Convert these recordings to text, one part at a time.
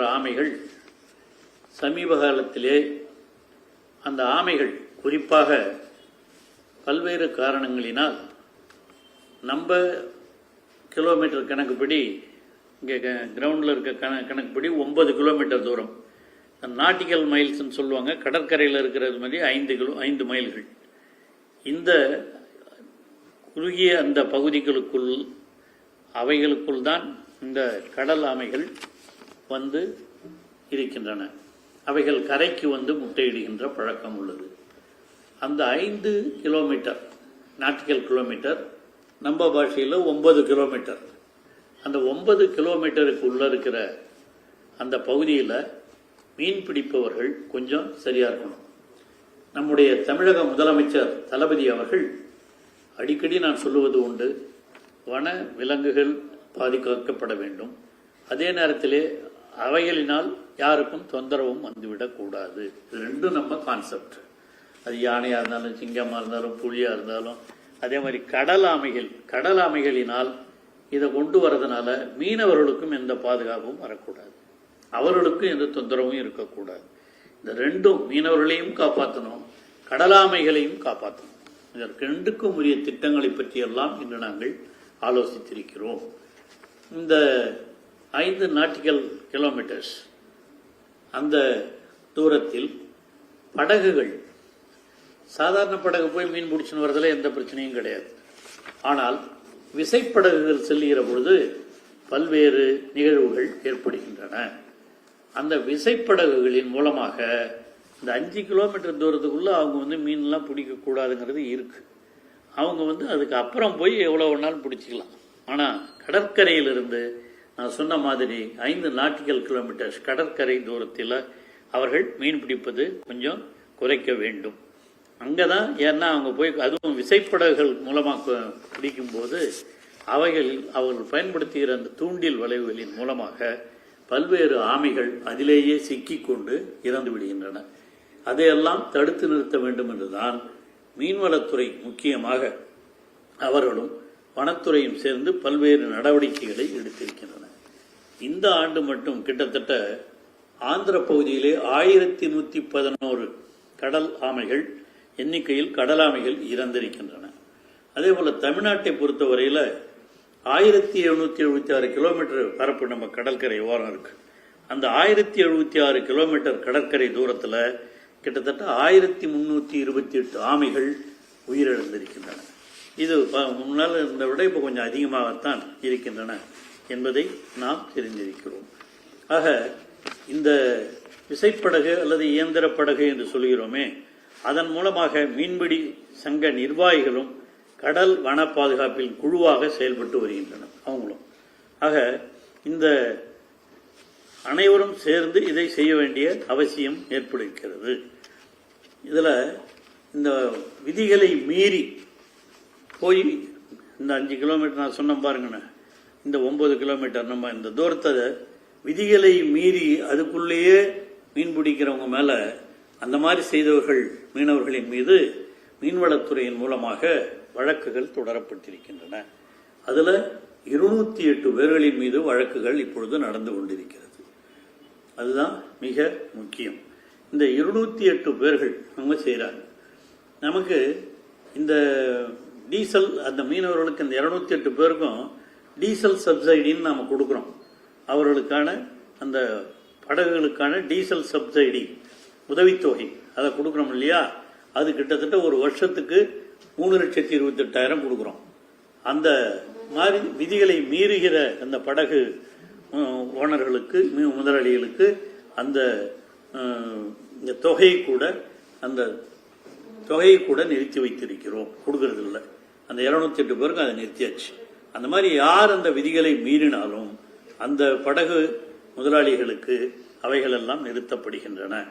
என்ற ஆமைகள் சமீப காலத்திலே அந்த ஆமைகள் குறிப்பாக பல்வேறு காரணங்களினால் நம்ம கிலோமீட்டர் கணக்குப்படி இங்கே கிரவுண்டில் இருக்க கண கணக்குப்படி ஒன்பது கிலோமீட்டர் தூரம். நாட்டிக்கல் மைல்ஸ்னு சொல்லுவாங்க கடற்கரையில் இருக்கிறது மாதிரி ஐந்து கிலோ ஐந்து மைல்கள். இந்த குறுகிய அந்த பகுதிகளுக்குள் அவைகளுக்குள் தான் இந்த கடல் ஆமைகள் வந்து இருக்கின்றன. அவைகள் கரைக்கு வந்து முட்டையிடுகின்ற பழக்கம் உள்ளது. அந்த ஐந்து கிலோமீட்டர் நாட்டிக்கல் கிலோமீட்டர் நம்ம பாஷையில் ஒன்பது கிலோமீட்டர். அந்த ஒன்பது கிலோமீட்டருக்கு உள்ள இருக்கிற அந்த பகுதியில் மீன் பிடிப்பவர்கள் கொஞ்சம் சரியாக இருக்கணும். நம்முடைய தமிழக முதலமைச்சர் தளபதி அவர்கள் அடிக்கடி நான் சொல்லுவது உண்டு வன விலங்குகள் பாதுகாக்கப்பட வேண்டும். அதே நேரத்திலே அவைகளினால் யாருக்கும் தொந்தரவும் வந்துவிடக்கூடாது இது ரெண்டும் நம்ம கான்செப்ட் அது யானையாக இருந்தாலும் சிங்கமாக இருந்தாலும் புலியாக இருந்தாலும் அதே மாதிரி கடல் ஆமைகள் கடல் ஆமைகளினால் இதை கொண்டு வரதுனால மீனவர்களுக்கும் எந்த பாதுகாப்பும் வரக்கூடாது. அவர்களுக்கும் எந்த தொந்தரவும் இருக்கக்கூடாது. இந்த ரெண்டும் மீனவர்களையும் காப்பாற்றணும் கடலாமைகளையும் காப்பாற்றணும் இதற்கு ரெண்டுக்கும் உரிய திட்டங்களை பற்றியெல்லாம் இன்று நாங்கள் ஆலோசித்திருக்கிறோம். இந்த ஐந்து நாட்டிக்கல் கிலோமீட்டர்ஸ் அந்த தூரத்தில் படகுகள் சாதாரண படகு போய் மீன் பிடிச்சின்னு வரதில் எந்த பிரச்சனையும் கிடையாது. ஆனால் விசைப்படகுகள் செல்லுகிற பொழுது பல்வேறு நிகழ்வுகள் ஏற்படுகின்றன. அந்த விசைப்படகுகளின் மூலமாக இந்த அஞ்சு கிலோமீட்டர் தூரத்துக்குள்ளே அவங்க வந்து மீன்லாம் பிடிக்கக்கூடாதுங்கிறது இருக்குது அவங்க வந்து அதுக்கு அப்புறம் போய் எவ்வளோ வேணாலும் பிடிச்சிக்கலாம். ஆனால் கடற்கரையிலிருந்து நான் சொன்ன மாதிரி ஐந்து நாட்டிகள் கிலோமீட்டர்ஸ் கடற்கரை தூரத்தில் அவர்கள் மீன் பிடிப்பது கொஞ்சம் குறைக்க வேண்டும். அங்கே தான் ஏன்னா அவங்க போய் அதுவும் விசைப்படகுகள் மூலமாக பிடிக்கும்போது அவைகளில் அவர்கள் பயன்படுத்துகிற அந்த தூண்டில் வளைவுகளின் மூலமாக பல்வேறு ஆமைகள் அதிலேயே சிக்கிக்கொண்டு இறந்து விடுகின்றன. அதையெல்லாம் தடுத்து நிறுத்த வேண்டும் என்றுதான் மீன்வளத்துறை முக்கியமாக அவர்களும் வனத்துறையும் சேர்ந்து பல்வேறு நடவடிக்கைகளை எடுத்திருக்கின்றன. இந்த ஆண்டு மட்டும் கிட்டத்தட்ட ஆந்திர பகுதியிலே ஆயிரத்தி நூற்றி பதினோரு கடல் ஆமைகள் எண்ணிக்கையில் கடல் ஆமைகள் இறந்திருக்கின்றன. அதே போல தமிழ்நாட்டை பொறுத்தவரையில் ஆயிரத்தி எழுநூத்தி எழுபத்தி ஆறு கிலோமீட்டர் பரப்பு நம்ம கடற்கரை ஓரம் இருக்கு. அந்த ஆயிரத்தி எழுபத்தி ஆறு கிலோமீட்டர் கடற்கரை தூரத்தில் கிட்டத்தட்ட ஆயிரத்தி முன்னூற்றி இருபத்தி எட்டு ஆமைகள் உயிரிழந்திருக்கின்றன. இது ப- முன்னால் இருந்த விட இப்போ கொஞ்சம் அதிகமாகத்தான் இருக்கின்றன. என்பதை நாம் தெரிந்திருக்கிறோம். ஆக இந்த விசைப்படகு அல்லது இயந்திர படகு என்று சொல்கிறோமே அதன் மூலமாக மீன்பிடி சங்க நிர்வாகிகளும் கடல் வன பாதுகாப்பில் குழுவாக செயல்பட்டு வருகின்றனர் அவங்களும். ஆக இந்த அனைவரும் சேர்ந்து இதை செய்ய வேண்டிய அவசியம் ஏற்படுகிறது இதில் இந்த விதிகளை மீறி போய் இந்த அஞ்சு கிலோமீட்டர் நான் சொன்னேன் பாருங்கண்ணே இந்த ஒன்பது கிலோமீட்டர் நம்ம இந்த தூரத்தை விதிகளை மீறி அதுக்குள்ளேயே மீன் பிடிக்கிறவங்க மேல அந்த மாதிரி செய்தவர்கள் மீனவர்களின் மீது மீன்வளத்துறையின் மூலமாக வழக்குகள் தொடரப்பட்டிருக்கின்றன. அதுல இருநூத்தி எட்டு பேர்களின் மீது வழக்குகள் இப்பொழுது நடந்து கொண்டிருக்கிறது. அதுதான் மிக முக்கியம். இந்த இருநூத்தி எட்டு பேர்கள் அவங்க செய்கிறாங்க நமக்கு இந்த டீசல் அந்த மீனவர்களுக்கு இந்த இரநூத்தி எட்டு பேருக்கும் டீசல் சப்சிடின்னு நாம் கொடுக்குறோம். அவர்களுக்கான அந்த படகுகளுக்கான டீசல் சப்சிடி உதவித்தொகை அதை கொடுக்குறோம் இல்லையா? அது கிட்டத்தட்ட ஒரு வருஷத்துக்கு மூணு லட்சத்தி இருபத்தெட்டாயிரம் கொடுக்குறோம். அந்த மாதிரி விதிகளை மீறுகிற அந்த படகு ஓனர்களுக்கு மீ- முதலாளிகளுக்கு அந்த இந்த தொகையை கூட அந்த தொகையை கூட நிறுத்தி வைத்திருக்கிறோம். கொடுக்கறதில்ல. அந்த இருநூத்தி எட்டு பேருக்கு அதை நிறுத்தியாச்சு. அந்த மாதிரி யார் அந்த விதிகளை மீறினாலும் அந்த படகு முதலாளிகளுக்கு அவைகளெல்லாம் நிறுத்தப்படுகின்றன.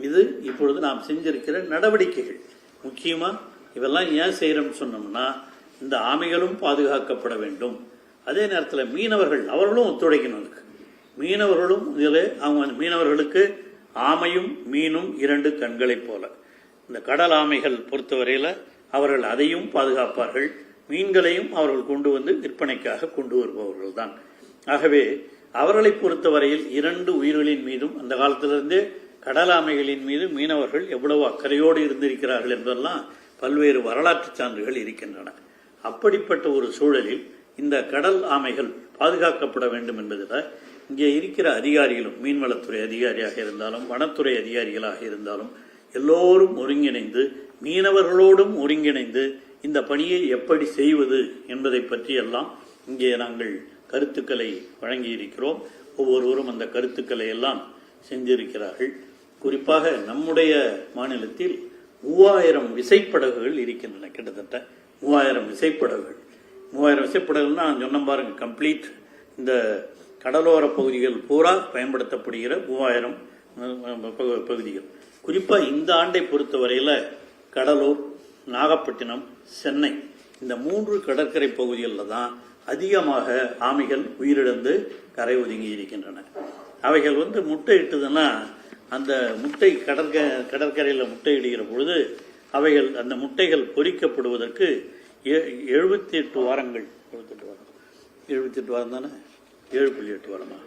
இது இப்பொழுது நாம் செஞ்சிருக்கிற நடவடிக்கைகள். முக்கியமாக இவெல்லாம் ஏன் செய்கிறோம்னு சொன்னோம்னா இந்த ஆமைகளும் பாதுகாக்கப்பட வேண்டும். அதே நேரத்தில் மீனவர்கள் அவர்களும் ஒத்துழைக்கணும் அதுக்கு. மீனவர்களும் இதில் அவங்க மீனவர்களுக்கு ஆமையும் மீனும் இரண்டு கண்களைப் போல. இந்த கடல் ஆமைகள் பொறுத்தவரையில் அவர்கள் அதையும் பாதுகாப்பார்கள். மீன்களையும் அவர்கள் கொண்டு வந்து விற்பனைக்காக கொண்டு வருபவர்கள் தான் ஆகவே அவர்களை பொறுத்தவரையில் இரண்டு உயிர்களின் மீதும் அந்த காலத்திலிருந்தே கடல் ஆமைகளின் மீது மீனவர்கள் எவ்வளவு அக்கறையோடு இருந்திருக்கிறார்கள் என்பதெல்லாம் பல்வேறு வரலாற்று சான்றுகள் இருக்கின்றன. அப்படிப்பட்ட ஒரு சூழலில் இந்த கடல் ஆமைகள் பாதுகாக்கப்பட வேண்டும் என்பதில் இங்கே இருக்கிற அதிகாரிகளும் மீன்வளத்துறை அதிகாரியாக இருந்தாலும் வனத்துறை அதிகாரிகளாக இருந்தாலும் எல்லோரும் ஒருங்கிணைந்து மீனவர்களோடும் ஒருங்கிணைந்து இந்த பணியை எப்படி செய்வது என்பதை பற்றியெல்லாம் இங்கே நாங்கள் கருத்துக்களை வழங்கியிருக்கிறோம். ஒவ்வொருவரும் அந்த கருத்துக்களை எல்லாம் செஞ்சிருக்கிறார்கள். குறிப்பாக நம்முடைய மாநிலத்தில் மூவாயிரம் விசைப்படகுகள் இருக்கின்றன. கிட்டத்தட்ட மூவாயிரம் விசைப்படகுகள். மூவாயிரம் விசைப்படகுன்னா நான் சொன்ன பாருங்க கம்ப்ளீட் இந்த கடலோர பகுதிகள் பூரா பயன்படுத்தப்படுகிற மூவாயிரம் பகு- பகுதிகள். குறிப்பாக இந்த ஆண்டை பொறுத்தவரையில் கடலூர் நாகப்பட்டினம் சென்னை. இந்த மூன்று கடற்கரை பகுதிகளில் தான் அதிகமாக ஆமைகள் உயிரிழந்து கரை ஒதுங்கி இருக்கின்றன. அவைகள் வந்து முட்டை இட்டுதுன்னா அந்த முட்டை கடற்க கடற்கரையில் முட்டை இடுகிற பொழுது அவைகள் அந்த முட்டைகள் பொரிக்கப்படுவதற்கு எழுபத்தி எட்டு வாரங்கள் எழுபத்தெட்டு வாரம். எழுபத்தி எட்டு வாரம் தானே? ஏழு புள்ளி எட்டு வாரமா?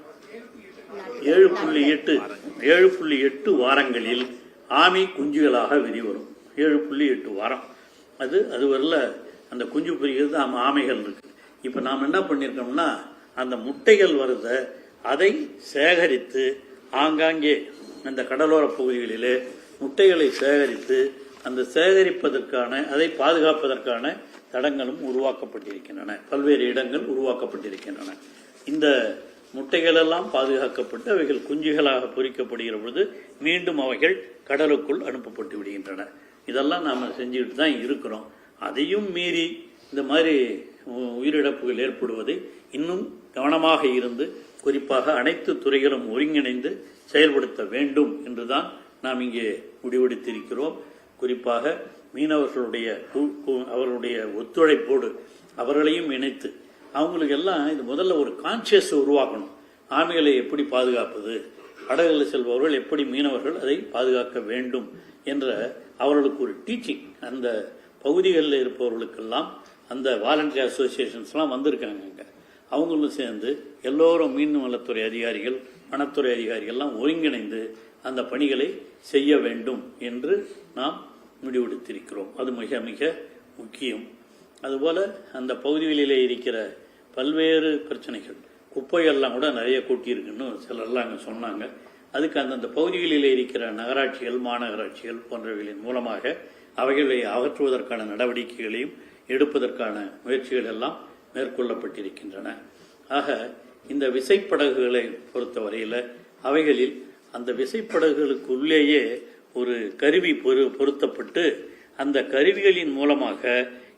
ஏழு புள்ளி எட்டு ஏழு புள்ளி எட்டு வாரங்களில் ஆமை குஞ்சுகளாக வெளிவரும் ஏழு புள்ளி எட்டு வாரம். அது அது வரல அந்த குஞ்சு பொரிக்கிறது ஆமாம் ஆமைகள் இருக்கு. இப்போ நாம் என்ன பண்ணியிருக்கோம்னா அந்த முட்டைகள் வருத அதை சேகரித்து ஆங்காங்கே அந்த கடலோர பகுதிகளிலே முட்டைகளை சேகரித்து அந்த சேகரிப்பதற்கான அதை பாதுகாப்பதற்கான தடங்களும் உருவாக்கப்பட்டிருக்கின்றன. பல்வேறு இடங்கள் உருவாக்கப்பட்டிருக்கின்றன. இந்த முட்டைகளெல்லாம் பாதுகாக்கப்பட்டு அவைகள் குஞ்சுகளாக பொறிக்கப்படுகிற பொழுது மீண்டும் அவைகள் கடலுக்குள் அனுப்பப்பட்டு விடுகின்றன. இதெல்லாம் நாம் செஞ்சுக்கிட்டு தான் இருக்கிறோம். அதையும் மீறி இந்த மாதிரி உயிரிழப்புகள் ஏற்படுவதை இன்னும் கவனமாக இருந்து குறிப்பாக அனைத்து துறைகளும் ஒருங்கிணைந்து செயல்படுத்த வேண்டும் என்றுதான் நாம் இங்கே முடிவெடுத்திருக்கிறோம். குறிப்பாக மீனவர்களுடைய கு- கு- அவர்களுடைய ஒத்துழைப்போடு அவர்களையும் இணைத்து அவங்களுக்கு எல்லாம் இது முதல்ல ஒரு கான்சியஸ் உருவாக்கணும். ஆமைகளை எப்படி பாதுகாப்பது? படகுகளில் செல்பவர்கள் எப்படி மீனவர்கள் அதை பாதுகாக்க வேண்டும் என்ற அவர்களுக்கு ஒரு டீச்சிங் அந்த பகுதிகளில் இருப்பவர்களுக்கெல்லாம் அந்த வாலண்டியர் அசோசியேஷன்ஸ்லாம் வந்திருக்காங்க அங்கே. அவங்களும் சேர்ந்து எல்லோரும் மீன் வளத்துறை அதிகாரிகள் வனத்துறை அதிகாரிகள்லாம் ஒருங்கிணைந்து அந்த பணிகளை செய்ய வேண்டும் என்று நாம் முடிவெடுத்திருக்கிறோம். அது மிக மிக முக்கியம். அதுபோல் அந்த பகுதிகளிலே இருக்கிற பல்வேறு பிரச்சனைகள் குப்பையெல்லாம் கூட நிறைய கூட்டியிருக்குன்னு சிலர்லாம் அங்கே சொன்னாங்க. அதுக்கு அந்தந்த பகுதிகளில் இருக்கிற நகராட்சிகள் மாநகராட்சிகள் போன்றவைகளின் மூலமாக அவைகளை அகற்றுவதற்கான நடவடிக்கைகளையும் எடுப்பதற்கான முயற்சிகள் எல்லாம் மேற்கொள்ளப்பட்டிருக்கின்றன. ஆக இந்த விசைப்படகுகளை பொறுத்தவரையில் அவைகளில் அந்த விசைப்படகுகளுக்கு உள்ளேயே ஒரு கருவி பொரு பொருத்தப்பட்டு அந்த கருவிகளின் மூலமாக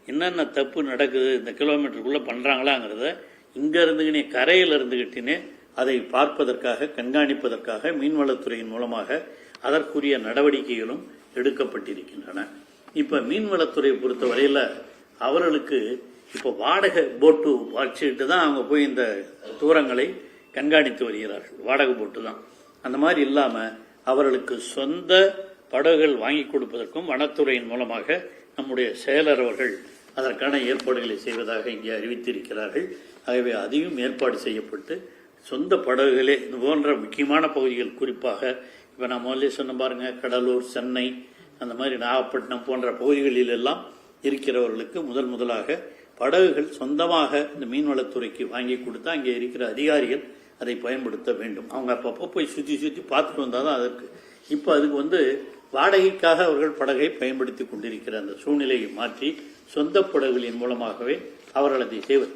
என்னென்ன தப்பு நடக்குது இந்த கிலோமீட்டருக்குள்ளே பண்ணுறாங்களாங்கிறத இங்கே இருந்துக்கினே கரையில் இருந்துக்கிட்டினே அதை பார்ப்பதற்காக கண்காணிப்பதற்காக மீன்வளத்துறையின் மூலமாக அதற்குரிய நடவடிக்கைகளும் எடுக்கப்பட்டிருக்கின்றன. இப்போ மீன்வளத்துறையை பொறுத்தவரையில அவர்களுக்கு இப்போ வாடகை போட்டு வச்சுக்கிட்டு தான் அவங்க போய் இந்த தூரங்களை கண்காணித்து வருகிறார்கள். வாடகை போட்டு தான். அந்த மாதிரி இல்லாமல் அவர்களுக்கு சொந்த படகுகள் வாங்கி கொடுப்பதற்கும் வனத்துறையின் மூலமாக நம்முடைய செயலர் அவர்கள் அதற்கான ஏற்பாடுகளை செய்வதாக இங்கே அறிவித்திருக்கிறார்கள். ஆகவே அதையும் ஏற்பாடு செய்யப்பட்டு சொந்த படகுகளே இது போன்ற முக்கியமான பகுதிகள். குறிப்பாக இப்போ நான் முதல்ல சொன்ன பாருங்க கடலூர் சென்னை அந்த மாதிரி நாகப்பட்டினம் போன்ற பகுதிகளில் எல்லாம் இருக்கிறவர்களுக்கு முதல் முதலாக படகுகள் சொந்தமாக இந்த மீன்வளத்துறைக்கு வாங்கி கொடுத்தா அங்கே இருக்கிற அதிகாரிகள் அதை பயன்படுத்த வேண்டும். அவங்க அப்பப்போ போய் சுற்றி சுற்றி பார்த்துட்டு வந்தால் தான் அதற்கு. இப்போ அதுக்கு வந்து வாடகைக்காக அவர்கள் படகை பயன்படுத்தி கொண்டிருக்கிற அந்த சூழ்நிலையை மாற்றி சொந்த படகுகளின் மூலமாகவே அவர்கள் அதை செய்வது.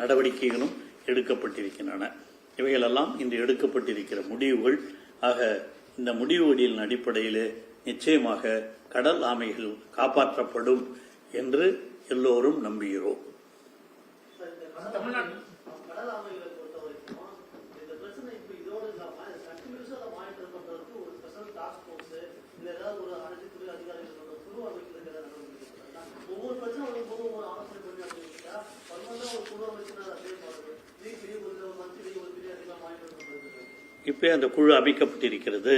நடவடிக்கைகளும் எடுக்கப்பட்டிருக்கின்றன. இவைகளெல்லாம் இன்று எடுக்கப்பட்டிருக்கிற முடிவுகள். ஆக இந்த முடிவுகளின் அடிப்படையில் நிச்சயமாக கடல் ஆமைகள் காப்பாற்றப்படும் என்று எல்லோரும் நம்புகிறோம். ஒவ்வொரு பிரச்சனை வரும்போது ஒவ்வொரு ஆலோசனை பண்ணி அப்படின்னா ஒரு குழு அமைச்சுன்னா அதை செயல்பாடு வீக்லி ஒரு மந்த்லி ஒரு பீரியட் அதிகமாக மானிட்டர் பண்றதுக்கு இப்போ அந்த குழு அமைக்கப்பட்டிருக்கிறது.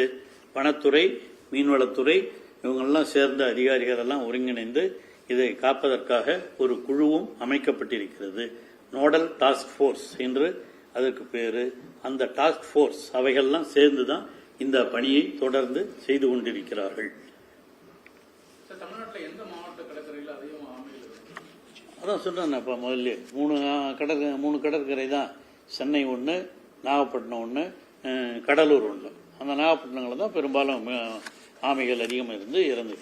வனத்துறை மீன்வளத்துறை இவங்கெல்லாம் சேர்ந்த அதிகாரிகள் எல்லாம் ஒருங்கிணைந்து இதை காப்பதற்காக ஒரு குழுவும் அமைக்கப்பட்டிருக்கிறது. நோடல் டாஸ்க் ஃபோர்ஸ் என்று அதற்கு பேர். அந்த டாஸ்க் ஃபோர்ஸ் அவைகள்லாம் சேர்ந்து தான் இந்த பணியை தொடர்ந்து செய்து கொண்டிருக்கிறார்கள். அதான் சொன்னேன் இப்போ முதல்ல மூணு கடற்கரை மூணு கடற்கரை தான். சென்னை ஒன்று நாகப்பட்டினம் ஒன்று கடலூர் ஒன்று அந்த நாகப்பட்டினங்களில் தான் பெரும்பாலும் ஆமைகள் அதிகமாக இருந்து இறந்து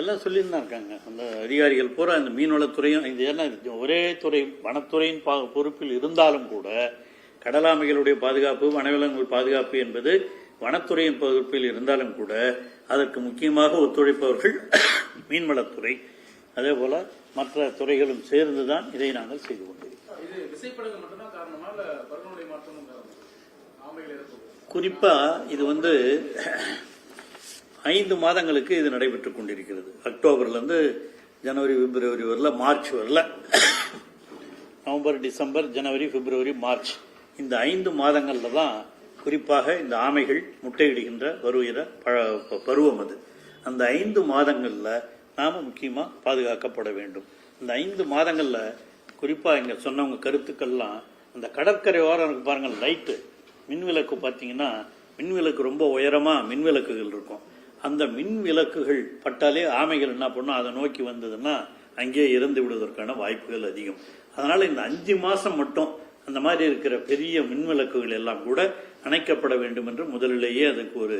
எல்லாம் சொல்லிட்டு தான் இருக்காங்க. அந்த அதிகாரிகள் பூரா இந்த மீன்வளத்துறையும் இது என்ன ஒரே துறை வனத்துறையின் பா பொறுப்பில் இருந்தாலும் கூட கடலாமைகளுடைய பாதுகாப்பு வனவிலங்குகள் பாதுகாப்பு என்பது வனத்துறையின் பொறுப்பில் இருந்தாலும் கூட அதற்கு முக்கியமாக ஒத்துழைப்பவர்கள் மீன்வளத்துறை. அதே போல மற்ற துறைகளும் சேர்ந்து தான் இதை நாங்கள் செய்து கொண்டிருக்கிறோம். குறிப்பாக குறிப்பா இது வந்து ஐந்து மாதங்களுக்கு இது நடைபெற்று கொண்டிருக்கிறது. அக்டோபர்லேருந்து ஜனவரி பிப்ரவரி வரல மார்ச் வரல. நவம்பர் டிசம்பர் ஜனவரி பிப்ரவரி மார்ச். இந்த ஐந்து மாதங்களில் தான் குறிப்பாக இந்த ஆமைகள் முட்டையிடுகின்ற வருகிற பழ பருவம் அது. அந்த ஐந்து மாதங்களில் நாம் முக்கியமாக பாதுகாக்கப்பட வேண்டும். இந்த ஐந்து மாதங்களில் குறிப்பாக இங்கே சொன்னவங்க கருத்துக்கள்லாம் அந்த கடற்கரை ஓரம் பாருங்கள் லைட்டு. மின்விளக்கு பார்த்தீங்கன்னா மின்விளக்கு ரொம்ப உயரமாக மின்விளக்குகள் இருக்கும். அந்த மின் விளக்குகள் பட்டாலே ஆமைகள் என்ன பண்ணும்? அதை நோக்கி வந்ததுன்னா அங்கேயே இறந்து விடுவதற்கான வாய்ப்புகள் அதிகம். அதனால் இந்த அஞ்சு மாதம் மட்டும் அந்த மாதிரி இருக்கிற பெரிய மின்விளக்குகள் எல்லாம் கூட அணைக்கப்பட வேண்டும் என்று முதலிலேயே அதுக்கு ஒரு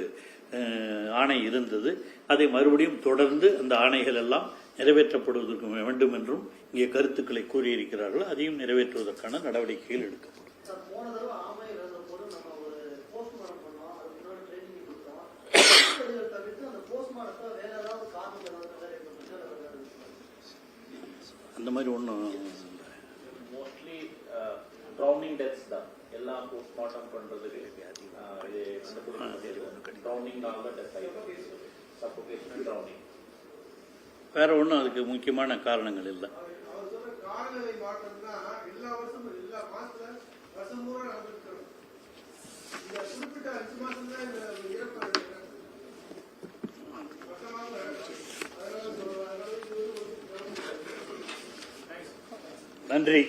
ஆணை இருந்தது. அதை மறுபடியும் தொடர்ந்து அந்த ஆணைகள் எல்லாம் நிறைவேற்றப்படுவதற்கு வேண்டும் என்றும் இங்கே கருத்துக்களை கூறியிருக்கிறார்கள். அதையும் நிறைவேற்றுவதற்கான நடவடிக்கைகள் எடுக்கப்படும் சார் போன தடவை ஆமை இறந்த போது நம்ம ஒரு போஸ்ட்மார்ட்டம் பண்ணோம் அதுக்கு முன்னாடி ட்ரைனிங் கொடுத்தோம் இதை தவிர்த்து அந்த போஸ்ட்மார்ட்டத்தை வேற ஏதாவது காரணம் ஏதாவது வேற ஏற்பட்டுச்சா இல்லை வேற அந்த மாதிரி ஒன்றும் மோஸ்ட்லி ட்ரௌனிங் டெத்ஸ் தான். எல்லாம் போஸ்ட்மார்ட்டம் கண்டுபிடிக்க ட்ரௌனிங்னால தான் டெத் ஆகிடும் ட்ரௌனிங் வேற ஒன்றும் அதுக்கு முக்கியமான காரணங்கள் இல்லை. இந்த குறிப்பிட்ட அஞ்சு மாசம் தான் நன்றி